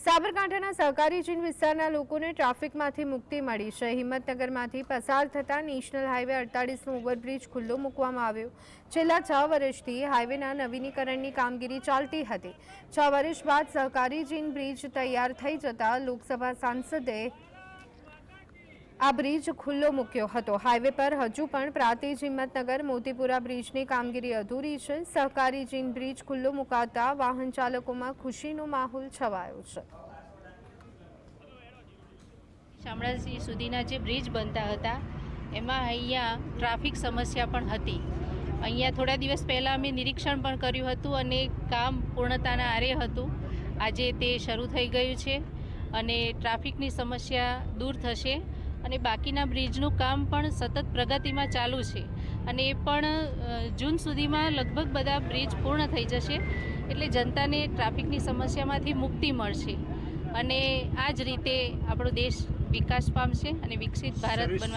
સાબરકાંઠાના સહકારી ચીન વિસ્તારના લોકોને ટ્રાફિકમાંથી મુક્તિ મળી. છે હિંમતનગરમાંથી પસાર થતા નેશનલ હાઈવે અડતાળીસનો ઓવરબ્રિજ ખુલ્લો મૂકવામાં આવ્યો. છેલ્લા છ વર્ષથી હાઈવેના નવીનીકરણની કામગીરી ચાલતી હતી. છ વર્ષ બાદ સહકારી ચીન બ્રિજ તૈયાર થઈ જતા લોકસભા સાંસદે આ બ્રિજ ખુલ્લો મૂક્યો હતો. હાઈવે પર હજુ પણ પ્રાંતિજ હિંમતનગર, મોતીપુરા બ્રિજની કામગીરી અધૂરી છે. સહકારી જીન બ્રિજ ખુલ્લો મુકાતા વાહન ચાલકોમાં ખુશીનો માહોલ છવાયો છે. શામળાજી સુધીના જે બ્રિજ બનતા હતા, એમાં અહીંયા ટ્રાફિક સમસ્યા પણ હતી. અહીંયા થોડા દિવસ પહેલાં અમે નિરીક્ષણ પણ કર્યું હતું અને કામ પૂર્ણતાના આરે હતું. આજે તે શરૂ થઈ ગયું છે અને ટ્રાફિકની સમસ્યા દૂર થશે. અને બાકીના બ્રિજનું કામ પણ સતત પ્રગતિમાં ચાલુ છે. અને એ પણ જૂન સુધીમાં લગભગ બધા બ્રિજ પૂર્ણ થઈ જશે એટલે જનતાને ટ્રાફિકની સમસ્યામાંથી મુક્તિ મળશે. અને આ જ રીતે આપણો દેશ વિકાસ પામશે અને વિકસિત ભારત બનવા